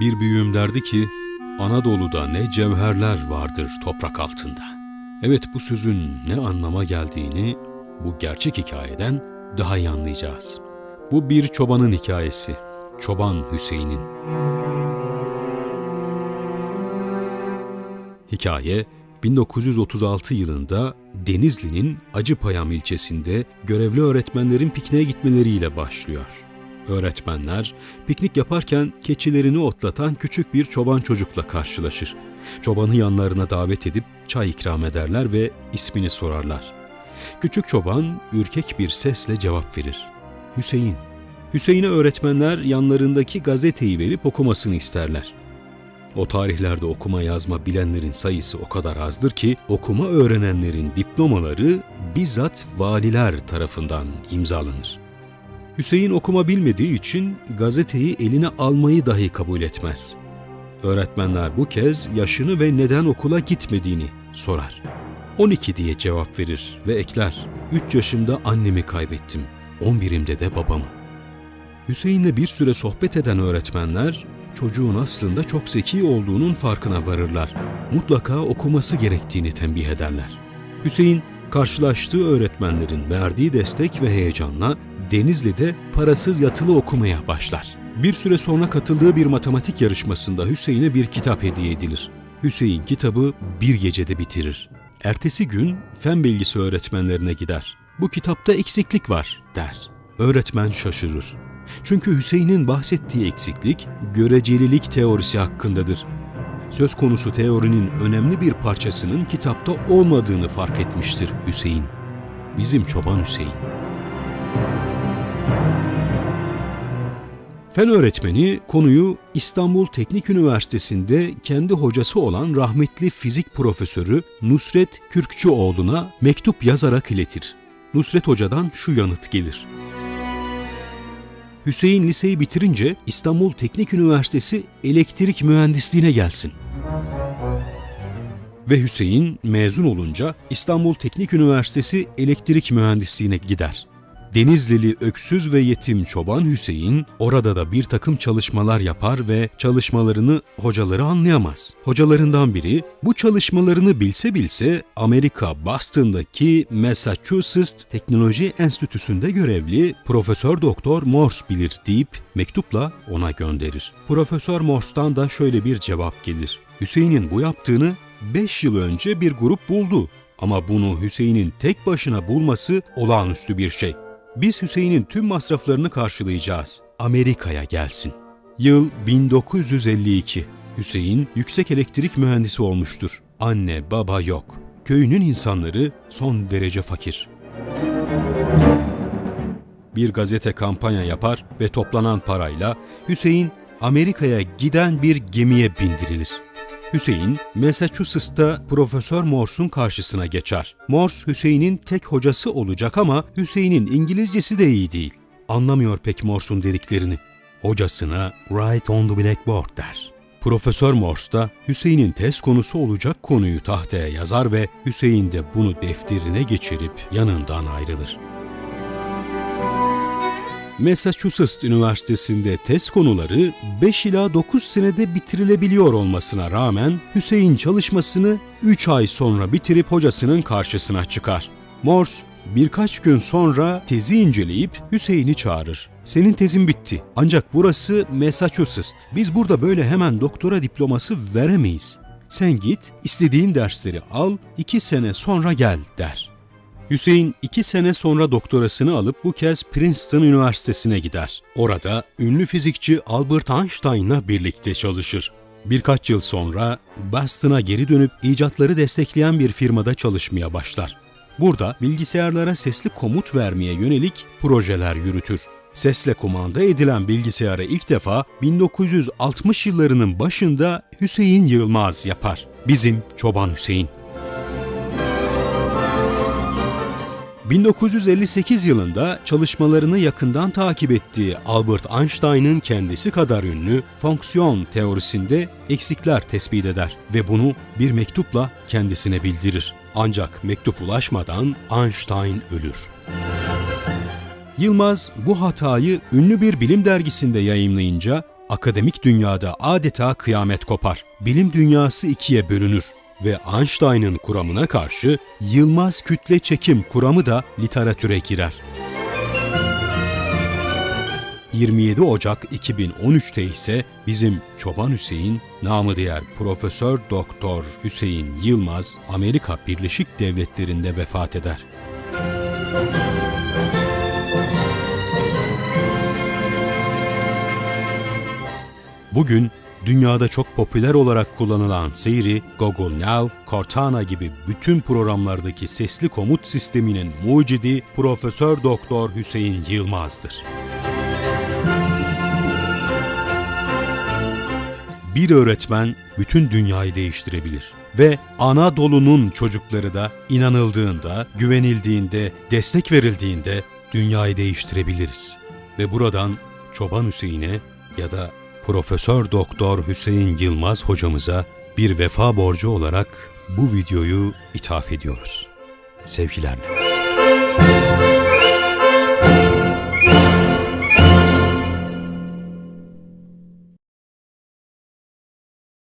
Bir büyüğüm derdi ki, Anadolu'da ne cevherler vardır toprak altında. Evet bu sözün ne anlama geldiğini bu gerçek hikayeden daha iyi anlayacağız. Bu bir çobanın hikayesi. Çoban Hüseyin'in. Hikaye 1936 yılında Denizli'nin Acıpayam ilçesinde görevli öğretmenlerin pikniğe gitmeleriyle başlıyor. Öğretmenler piknik yaparken keçilerini otlatan küçük bir çoban çocukla karşılaşır. Çobanı yanlarına davet edip çay ikram ederler ve ismini sorarlar. Küçük çoban ürkek bir sesle cevap verir. Hüseyin. Hüseyin'e öğretmenler yanlarındaki gazeteyi verip okumasını isterler. O tarihlerde okuma yazma bilenlerin sayısı o kadar azdır ki okuma öğrenenlerin diplomaları bizzat valiler tarafından imzalanır. Hüseyin okuma bilmediği için gazeteyi eline almayı dahi kabul etmez. Öğretmenler bu kez yaşını ve neden okula gitmediğini sorar. 12 diye cevap verir ve ekler. 3 yaşımda annemi kaybettim. 11'imde de babamı. Hüseyin'le bir süre sohbet eden öğretmenler çocuğun aslında çok zeki olduğunun farkına varırlar. Mutlaka okuması gerektiğini tembih ederler. Hüseyin karşılaştığı öğretmenlerin verdiği destek ve heyecanla Denizli'de parasız yatılı okumaya başlar. Bir süre sonra katıldığı bir matematik yarışmasında Hüseyin'e bir kitap hediye edilir. Hüseyin kitabı bir gecede bitirir. Ertesi gün fen bilgisi öğretmenlerine gider. Bu kitapta eksiklik var der. Öğretmen şaşırır. Çünkü Hüseyin'in bahsettiği eksiklik görecelilik teorisi hakkındadır. Söz konusu teorinin önemli bir parçasının kitapta olmadığını fark etmiştir Hüseyin. Bizim çoban Hüseyin. Fen öğretmeni konuyu İstanbul Teknik Üniversitesi'nde kendi hocası olan rahmetli fizik profesörü Nusret Kürkçüoğlu'na mektup yazarak iletir. Nusret Hoca'dan şu yanıt gelir. Hüseyin liseyi bitirince İstanbul Teknik Üniversitesi elektrik mühendisliğine gelsin. Ve Hüseyin mezun olunca İstanbul Teknik Üniversitesi elektrik mühendisliğine gider. Denizlili öksüz ve yetim çoban Hüseyin orada da bir takım çalışmalar yapar ve çalışmalarını hocaları anlayamaz. Hocalarından biri bu çalışmalarını bilse bilse Amerika Boston'daki Massachusetts Teknoloji Enstitüsü'nde görevli Profesör Doktor Morse bilir deyip mektupla ona gönderir. Profesör Morse'dan da şöyle bir cevap gelir. Hüseyin'in bu yaptığını 5 yıl önce bir grup buldu. Ama bunu Hüseyin'in tek başına bulması olağanüstü bir şey. Biz Hüseyin'in tüm masraflarını karşılayacağız. Amerika'ya gelsin. Yıl 1952. Hüseyin yüksek elektrik mühendisi olmuştur. Anne, baba yok. Köyünün insanları son derece fakir. Bir gazete kampanya yapar ve toplanan parayla Hüseyin Amerika'ya giden bir gemiye bindirilir. Hüseyin, Massachusetts'ta Profesör Morse'un karşısına geçer. Morse, Hüseyin'in tek hocası olacak ama Hüseyin'in İngilizcesi de iyi değil. Anlamıyor pek Morse'un dediklerini. Hocasına write on the blackboard der. Profesör Morse da Hüseyin'in test konusu olacak konuyu tahtaya yazar ve Hüseyin de bunu defterine geçirip yanından ayrılır. Massachusetts Üniversitesi'nde test konuları 5 ila 9 senede bitirilebiliyor olmasına rağmen Hüseyin çalışmasını 3 ay sonra bitirip hocasının karşısına çıkar. Morse birkaç gün sonra tezi inceleyip Hüseyin'i çağırır. Senin tezin bitti ancak burası Massachusetts. Biz burada böyle hemen doktora diploması veremeyiz. Sen git, istediğin dersleri al, 2 sene sonra gel der. Hüseyin iki sene sonra doktorasını alıp bu kez Princeton Üniversitesi'ne gider. Orada ünlü fizikçi Albert Einstein'la birlikte çalışır. Birkaç yıl sonra Boston'a geri dönüp icatları destekleyen bir firmada çalışmaya başlar. Burada bilgisayarlara sesli komut vermeye yönelik projeler yürütür. Sesle kumanda edilen bilgisayarı ilk defa 1960 yıllarının başında Hüseyin Yılmaz yapar. Bizim Çoban Hüseyin. 1958 yılında çalışmalarını yakından takip ettiği Albert Einstein'ın kendisi kadar ünlü fonksiyon teorisinde eksikler tespit eder ve bunu bir mektupla kendisine bildirir. Ancak mektup ulaşmadan Einstein ölür. Yılmaz bu hatayı ünlü bir bilim dergisinde yayımlayınca akademik dünyada adeta kıyamet kopar. Bilim dünyası ikiye bölünür ve Einstein'ın kuramına karşı Yılmaz kütle çekim kuramı da literatüre girer. 27 Ocak 2013'te ise bizim Çoban Hüseyin, namı diğer Profesör Doktor Hüseyin Yılmaz, Amerika Birleşik Devletleri'nde vefat eder. Bugün dünyada çok popüler olarak kullanılan Siri, Google Now, Cortana gibi bütün programlardaki sesli komut sisteminin mucidi Profesör Doktor Hüseyin Yılmaz'dır. Bir öğretmen bütün dünyayı değiştirebilir ve Anadolu'nun çocukları da inanıldığında, güvenildiğinde, destek verildiğinde dünyayı değiştirebiliriz. Ve buradan Çoban Hüseyin'e ya da Profesör Doktor Hüseyin Yılmaz hocamıza bir vefa borcu olarak bu videoyu ithaf ediyoruz. Sevgilerle.